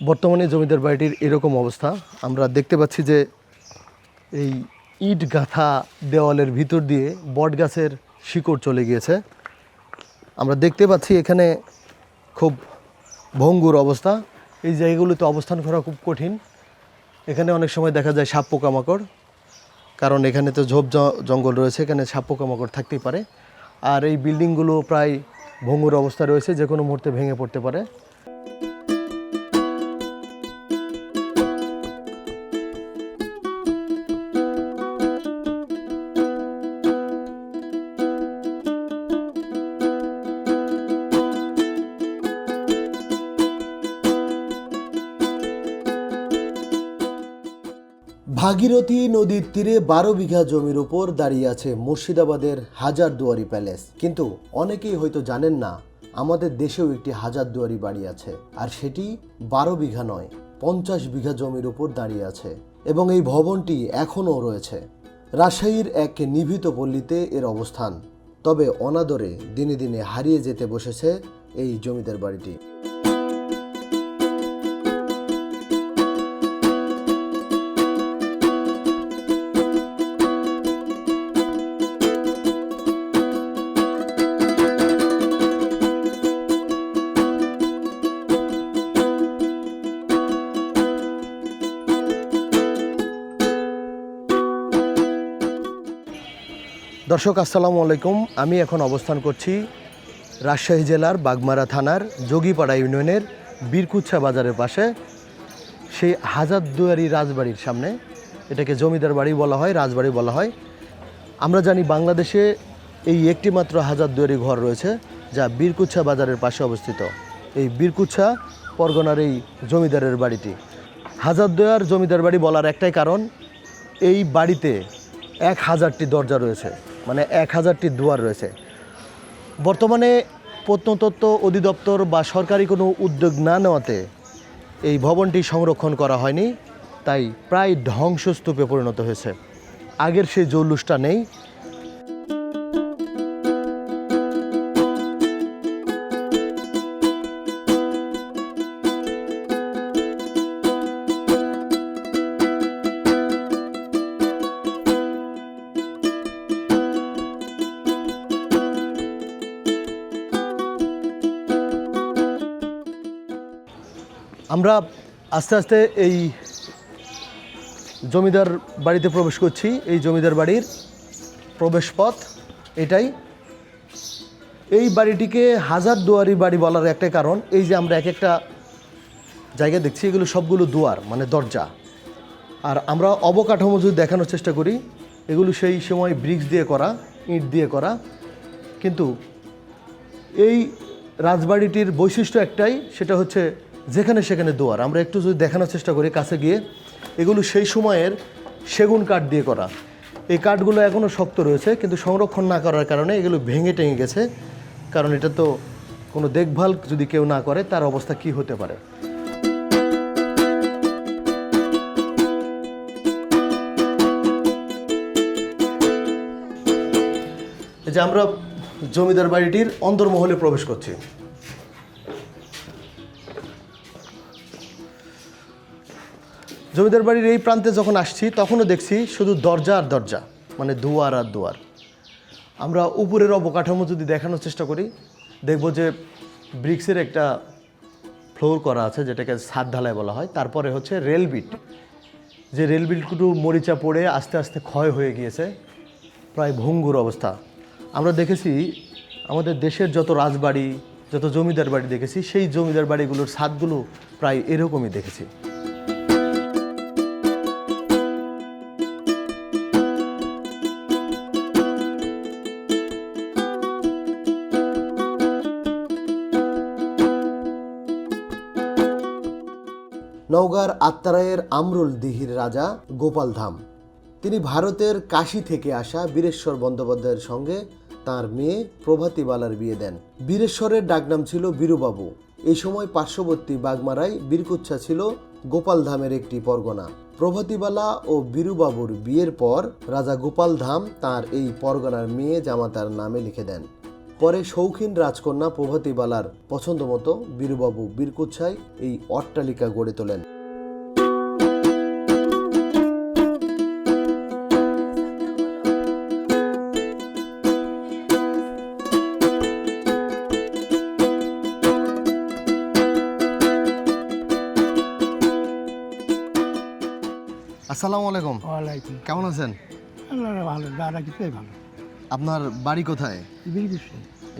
বর্তমানে জমিদার বাড়িটির এরকম অবস্থা। আমরা দেখতে পাচ্ছি যে এই ইট গাঁথা দেওয়ালের ভিতর দিয়ে বট গাছের শিকড় চলে গিয়েছে। আমরা দেখতে পাচ্ছি এখানে খুব ভঙ্গুর অবস্থা। এই জায়গাগুলোতে অবস্থান করা খুব কঠিন। এখানে অনেক সময় দেখা যায় সাপ পোকামাকড়, কারণ এখানে তো ঝোপ জঙ্গল রয়েছে, এখানে সাপ পোকামাকড় থাকতেই পারে। আর এই বিল্ডিংগুলো প্রায় ভঙ্গুর অবস্থা রয়েছে যে কোনো মুহূর্তে ভেঙে পড়তে পারে। ভাগীরথী নদীর তীরে বারো বিঘা জমির উপর দাঁড়িয়ে আছে মুর্শিদাবাদের হাজার দুয়ারি প্যালেস। কিন্তু অনেকেই হয়তো জানেন না, আমাদের দেশেও একটি হাজার দুয়ারি বাড়ি আছে। আর সেটি বারো বিঘা নয়, পঞ্চাশ বিঘা জমির উপর দাঁড়িয়ে আছে। এবং এই ভবনটি এখনও রয়েছে। রাজশাহীর এক নিভৃত পল্লীতে এর অবস্থান। তবে অনাদরে দিনে দিনে হারিয়ে যেতে বসেছে এই জমিদার বাড়িটি। দর্শক, আসসালামু আলাইকুম। আমি এখন অবস্থান করছি রাজশাহী জেলার বাগমারা থানার যোগীপাড়া ইউনিয়নের বীরকুচ্ছা বাজারের পাশে। সেই হাজারদুয়ারি রাজবাড়ির সামনে, এটাকে জমিদার বাড়ি বলা হয়, রাজবাড়ি বলা হয়। আমরা জানি বাংলাদেশে এই একটি মাত্র হাজারদুয়ারি ঘর রয়েছে, যা বীরকুচ্ছা বাজারের পাশে অবস্থিত। এই বীরকুচ্ছা পরগনার এই জমিদারের বাড়িটি। হাজারদুয়ার জমিদার বাড়ি বলার একটাই কারণ, এই বাড়িতে এক হাজারটি দরজা রয়েছে। মানে এক হাজারটি দুয়ার রয়েছে। বর্তমানে প্রত্নতত্ত্ব অধিদপ্তর বা সরকারি কোনো উদ্যোগ না নেওয়াতে এই ভবনটি সংরক্ষণ করা হয়নি, তাই প্রায় ধ্বংসস্তূপে পরিণত হয়েছে। আগের সেই জৌলুসটা নেই আমরা আস্তে আস্তে এই জমিদার বাড়িতে প্রবেশ করছি। এই জমিদার বাড়ির প্রবেশ পথ এটাই। এই বাড়িটিকে হাজার দুয়ারি বাড়ি বলার একটা কারণ, এই যে আমরা এক একটা জায়গা দেখছি, এগুলো সবগুলো দুয়ার মানে দরজা। আর আমরা অবকাঠামো যদি দেখানোর চেষ্টা করি, এগুলো সেই সময় ব্রিক্স দিয়ে করা, ইট দিয়ে করা। কিন্তু এই রাজবাড়িটির বৈশিষ্ট্য একটাই, সেটা হচ্ছে যেখানে সেখানে দুয়ার। আমরা একটু যদি দেখানোর চেষ্টা করি কাছে গিয়ে, এগুলো সেই সময়ের সেগুন কাঠ দিয়ে করা। এই কাঠগুলো এখনও শক্ত রয়েছে, কিন্তু সংরক্ষণ না করার কারণে এগুলো ভেঙে টেঙে গেছে। কারণ এটা তো কোনো দেখভাল যদি কেউ না করে, তার অবস্থা কি হতে পারে? যে আমরা জমিদার বাড়িটির অন্দরমহলে প্রবেশ করছি। জমিদার বাড়ির এই প্রান্তে যখন আসছি, তখনও দেখছি শুধু দরজা আর দরজা মানে দুয়ার আর দুয়ার। আমরা উপরের অবকাঠামো যদি দেখানোর চেষ্টা করি, দেখব যে ব্রিক্সের একটা ফ্লোর করা আছে, যেটাকে ছাদ ঢালাই বলা হয়। তারপরে হচ্ছে রেল বিট। যে রেল বিটগুলো মরিচা পড়ে আস্তে আস্তে ক্ষয় হয়ে গিয়েছে, প্রায় ভঙ্গুর অবস্থা। আমরা দেখেছি, আমাদের দেশের যত রাজবাড়ি, যত জমিদার বাড়ি দেখেছি, সেই জমিদার বাড়িগুলোর ছাদগুলো প্রায় এরকমই দেখেছি। নওগাঁর আত্মারায়ের আমরুল দিহির রাজা গোপাল ধাম। তিনি ভারতের কাশী থেকে আসা বীরেশ্বর বন্দ্যোপাধ্যায়ের সঙ্গে তার মেয়ে প্রভাতীবালার বিয়ে দেন। বীরেশ্বরের ডাকনাম ছিল বীরুবাবু। এই সময় পার্শ্ববর্তী বাগমারায় বীরকুচ্ছা ছিল গোপাল ধামের একটি পরগনা। প্রভাতীবালা ও বীরুবাবুর বিয়ের পর রাজা গোপাল ধাম তাঁর এই পরগনার মেয়ে জামাতার নামে লিখে দেন। পরে শৌখিন রাজকন্যা প্রভাতী বালার পছন্দ মতো বীরবাবু বীরকুচ্ছায় এই অট্টালিকা গড়ে তোলেন। আসসালামু আলাইকুম। ওয়ালাইকুম। কেমন আছেন? ভালো দাদা কিছুই ভালো। আপনার বাড়ি কোথায়?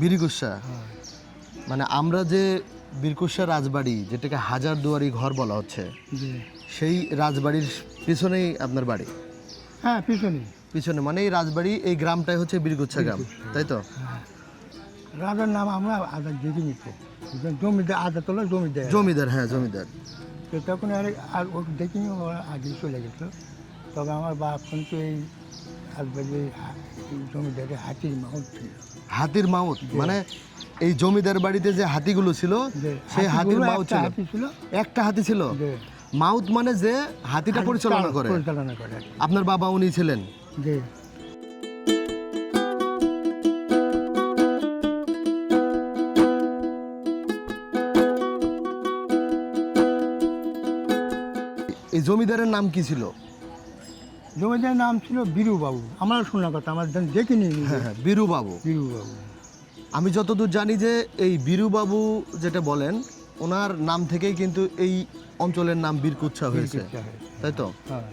বিলকুল মানে আমরা যে বীরকুচ্ছা রাজবাড়ি যেটাকে হাজার দুয়ারি ঘর বলা হচ্ছে সেই রাজবাড়ির পিছনেই আপনার বাড়ি? হ্যাঁ পিছনে পিছনে মানে এই রাজবাড়ি এই গ্রামটাই হচ্ছে বীরগুচ্ছা গ্রাম তাই তো? রাজার নাম আমরা আদা দেখে নিত। জমিদার আদা তোলা জমিদার। জমিদার হ্যাঁ জমিদার। তো তখন আর আর ওকে দেখিনি আগে চলে গেছিল তবে আমার বাপ কিন্তু এই জমিদারের হাতির মাউট ছিল। হাতির মাউত? মানে এই জমিদার বাড়িতে যে হাতিগুলো ছিল সেই হাতির মাউত ছিল। একটা হাতি ছিল? যে মাউত মানে যে হাতিটা পরিচালনা করে। পরিচালনা করে। আপনার বাবা উনি ছিলেন। এই জমিদারের নাম কি ছিল? জমিদারের নাম ছিল বীরু বাবু আমার শোনা কথা আমার দেখিনি হ্যাঁ হ্যাঁ বীরু বাবু বীরু বাবু আমি যতদূর জানি যে এই বীরুবাবু যেটা বলেন ওনার নাম থেকেই কিন্তু এই অঞ্চলের নাম বীরকুচ্ছা হয়েছে। বীরকুচ্ছা হয়েছে। তাই তো? হ্যাঁ।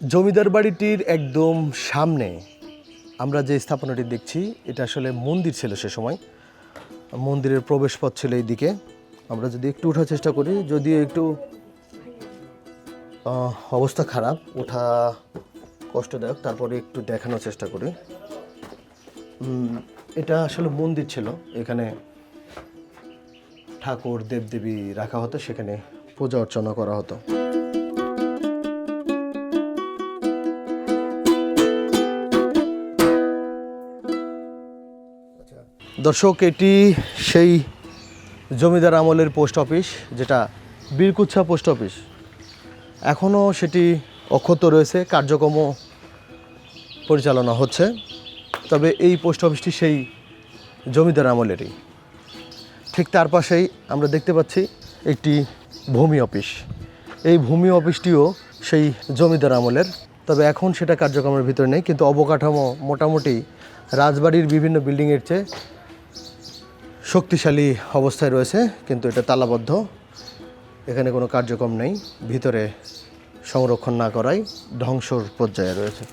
জমিদার বাড়িটির একদম সামনে আমরা যে স্থাপনাটি দেখছি, এটা আসলে মন্দির ছিল সে সময়। মন্দিরের প্রবেশপথ ছিল এই দিকে আমরা যদি একটু ওঠার চেষ্টা করি, যদিও একটু অবস্থা খারাপ, ওঠা কষ্টদায়ক, তারপরে একটু দেখানোর চেষ্টা করি। এটা আসলে মন্দির ছিল। এখানে ঠাকুর, দেবদেবী রাখা হতো, সেখানে পূজা অর্চনা করা হতো। দর্শক, এটি সেই জমিদার আমলের পোস্ট অফিস, যেটা বীরকুচ্ছা পোস্ট অফিস। এখনও সেটি অক্ষত রয়েছে, কার্যক্রম পরিচালনা হচ্ছে, তবে এই পোস্ট অফিসটি সেই জমিদার আমলেরই। ঠিক তার পাশেই আমরা দেখতে পাচ্ছি একটি ভূমি অফিস। এই ভূমি অফিসটিও সেই জমিদার আমলের, তবে এখন সেটা কার্যক্রমের ভিতরে নেই, কিন্তু অবকাঠামো মোটামুটি রাজবাড়ির বিভিন্ন বিল্ডিংয়ের চেয়ে শক্তিশালী অবস্থায় রয়েছে, কিন্তু এটা তালাবদ্ধ। এখানে কোনো কার্যক্রম নেই, ভিতরে সংরক্ষণ না করাই ধ্বংসর পর্যায়ে রয়েছে।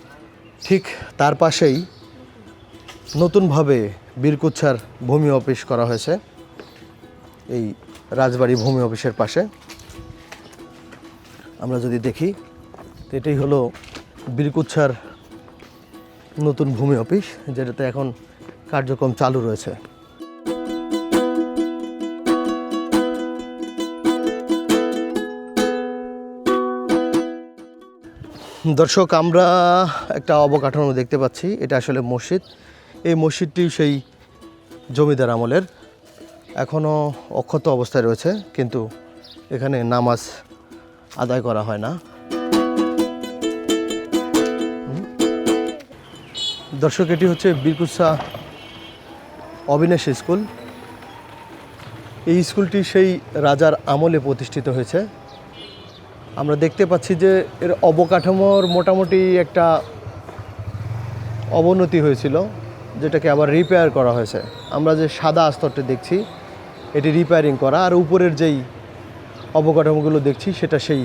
ঠিক তার পাশেই নতুনভাবে বীরকুচ্ছার ভূমি অফিস করা হয়েছে, এই রাজবাড়ি ভূমি অফিসের পাশে। আমরা যদি দেখি এটাই হলো বীরকুচ্ছার নতুন ভূমি অফিস, যেটাতে এখন কার্যক্রম চালু রয়েছে। দর্শক, আমরা একটা অবকাঠামো দেখতে পাচ্ছি। এটা আসলে মসজিদ। এই মসজিদটি সেই জমিদার আমলের। এখনও অক্ষত অবস্থায় রয়েছে, কিন্তু এখানে নামাজ আদায় করা হয় না। দর্শক, এটি হচ্ছে বীরকুৎসা অবিনাশ স্কুল। এই স্কুলটি সেই রাজার আমলে প্রতিষ্ঠিত হয়েছে। আমরা দেখতে পাচ্ছি যে এর অবকাঠামোর মোটামুটি একটা অবনতি হয়েছিল, যেটাকে আবার রিপেয়ার করা হয়েছে। আমরা যে সাদা আস্তরটা দেখছি, এটি রিপেয়ারিং করা, আর উপরের যেই অবকাঠামোগুলো দেখছি, সেটা সেই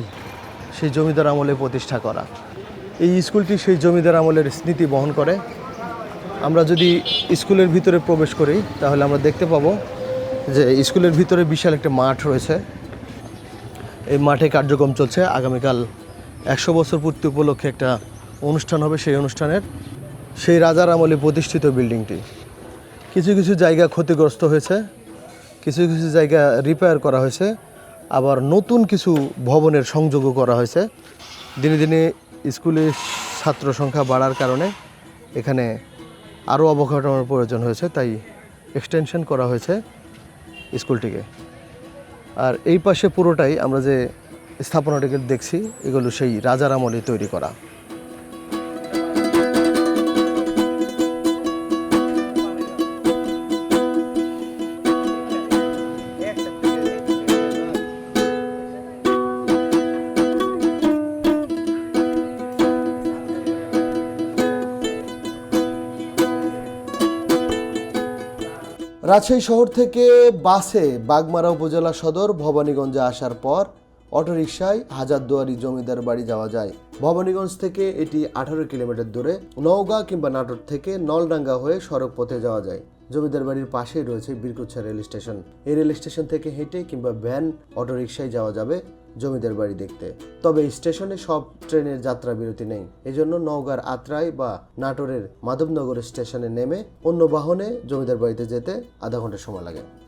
সেই জমিদার আমলে প্রতিষ্ঠা করা। এই স্কুলটি সেই জমিদার আমলের স্মৃতি বহন করে। আমরা যদি স্কুলের ভিতরে প্রবেশ করি, তাহলে আমরা দেখতে পাবো যে স্কুলের ভিতরে বিশাল একটা মাঠ রয়েছে। এই মাঠে কার্যক্রম চলছে। আগামীকাল একশো বছর পূর্তি উপলক্ষে একটা অনুষ্ঠান হবে সেই অনুষ্ঠানের। সেই রাজার আমলে প্রতিষ্ঠিত বিল্ডিংটি। কিছু কিছু জায়গা ক্ষতিগ্রস্ত হয়েছে, কিছু কিছু জায়গা রিপেয়ার করা হয়েছে, আবার নতুন কিছু ভবনের সংযোগও করা হয়েছে। দিনে দিনে স্কুলে ছাত্র সংখ্যা বাড়ার কারণে এখানে আরও অবকাঠামোর প্রয়োজন হয়েছে, তাই এক্সটেনশন করা হয়েছে স্কুলটিকে। আর এই পাশে পুরোটাই আমরা যে স্থাপনাটিকে দেখছি এগুলো সেই রাজার আমলে তৈরি করা। রাজশাহী শহর থেকে বাসে বাগমারা উপজেলা সদর ভবানীগঞ্জে আসার পর অটোরিকশায় হাজারদুয়ারি জমিদার বাড়ি যাওয়া যায়। ভবানীগঞ্জ থেকে এটি আঠারো কিলোমিটার দূরে, নওগাঁ কিংবা নাটোর থেকে নলডাঙ্গা হয়ে সড়ক পথে যাওয়া যায়। জমিদার বাড়ির পাশেই রয়েছে বীরকুচ্ছা রেল স্টেশন। এই রেল স্টেশন থেকে হেঁটে কিংবা ভ্যান অটোরিকশায় যাওয়া যাবে। জমিদার বাড়ি দেখতে। তবে স্টেশনে সব ট্রেনের যাত্রা বিরতি নেই। এজন্য নওগাঁর আত্রাই বা নাটোরের মাধবনগর স্টেশনে নেমে অন্য বাহনে জমিদার বাড়িতে যেতে আধা ঘণ্টা সময় লাগে।